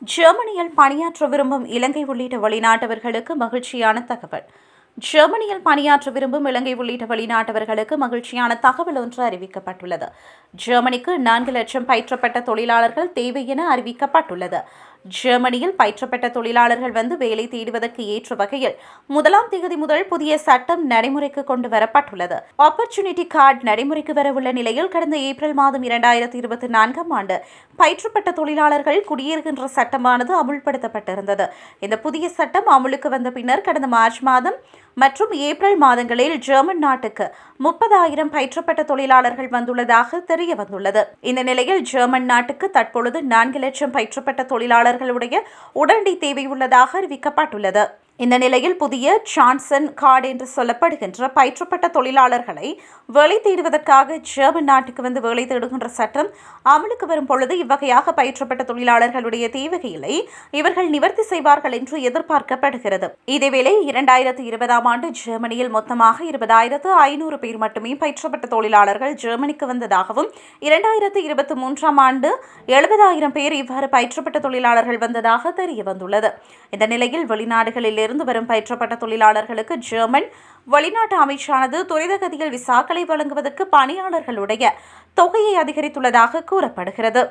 ஜெர்மனியில் பணியாற்ற விரும்பும் இலங்கை உள்ளிட்ட வெளிநாட்டவர்களுக்கு மகிழ்ச்சியான தகவல். ஜெர்மனியில் பணியாற்ற விரும்பும் இலங்கை உள்ளிட்ட வெளிநாட்டவர்களுக்கு மகிழ்ச்சியான தகவல் ஒன்று அறிவிக்கப்பட்டுள்ளது. ஜெர்மனிக்கு நான்கு லட்சம் பயிற்றப்பட்ட தொழிலாளர்கள் தேவை என அறிவிக்கப்பட்டுள்ளது. ஜெர்மனியில் பயிற்றப்பட்ட தொழிலாளர்கள் வந்து வேலை தேடுவதற்கு ஏற்ற வகையில் முதலாம் தேதி முதல் புதிய சட்டம் நடைமுறைக்கு கொண்டு வரப்பட்டுள்ளது. ஆப்பர்ச்சுனிட்டி கார்டு நடைமுறைக்கு வரவுள்ள நிலையில் கடந்த ஏப்ரல் மாதம் இரண்டாயிரத்தி இருபத்தி நான்காம் ஆண்டு பயிற்றுப்பட்ட தொழிலாளர்கள் குடியேறுகின்ற சட்டமானது அமுல்படுத்தப்பட்டிருந்தது. இந்த புதிய சட்டம் அமுலுக்கு வந்த பின்னர் கடந்த மார்ச் மாதம் மற்றும் ஏப்ரல் மாதங்களில் ஜெர்மன் நாட்டுக்கு முப்பதாயிரம் பயிற்றப்பட்ட தொழிலாளர்கள் வந்துள்ளதாக தெரிய வந்துள்ளது. இந்த நிலையில் ஜெர்மன் நாட்டுக்கு தற்பொழுது நான்கு லட்சம் பயிற்றப்பட்ட தொழிலாளர்களுடைய உடனடி தேவை உள்ளதாக அறிவிக்கப்பட்டுள்ளது. இந்த நிலையில் புதிய சான்சன் கார்டு என்று சொல்லப்படுகின்ற பயிற்றப்பட்ட தொழிலாளர்களை வேலை தேடுவதற்காக ஜெர்மன் நாட்டுக்கு வந்து வேலை தேடுகின்ற சட்டம் அமலுக்கு வரும் பொழுது இவ்வகையாக பயிற்றப்பட்ட தொழிலாளர்களுடைய தேவைகளை இவர்கள் நிவர்த்தி செய்வார்கள் என்று எதிர்பார்க்கப்படுகிறது. இதேவேளை இரண்டாயிரத்து இருபதாம் ஆண்டு ஜெர்மனியில் மொத்தமாக இருபதாயிரத்து ஐநூறு பேர் மட்டுமே பயிற்றப்பட்ட தொழிலாளர்கள் ஜெர்மனிக்கு வந்ததாகவும் இரண்டாயிரத்து இருபத்தி மூன்றாம் ஆண்டு எழுபதாயிரம் பேர் இவ்வாறு பயிற்றப்பட்ட தொழிலாளர்கள் வந்ததாக தெரிய வந்துள்ளது இந்த நிலையில் வெளிநாடுகளில் இருந்து வரும் பயிற்றப்பட்ட தொழிலாளர்களுக்கு ஜெர்மன் வெளிநாட்டு அமைச்சானது துரிதகதியில் விசாக்களை வழங்குவதற்கு பணியாளர்களுடைய தொகையை அதிகரித்துள்ளதாக கூறப்படுகிறது.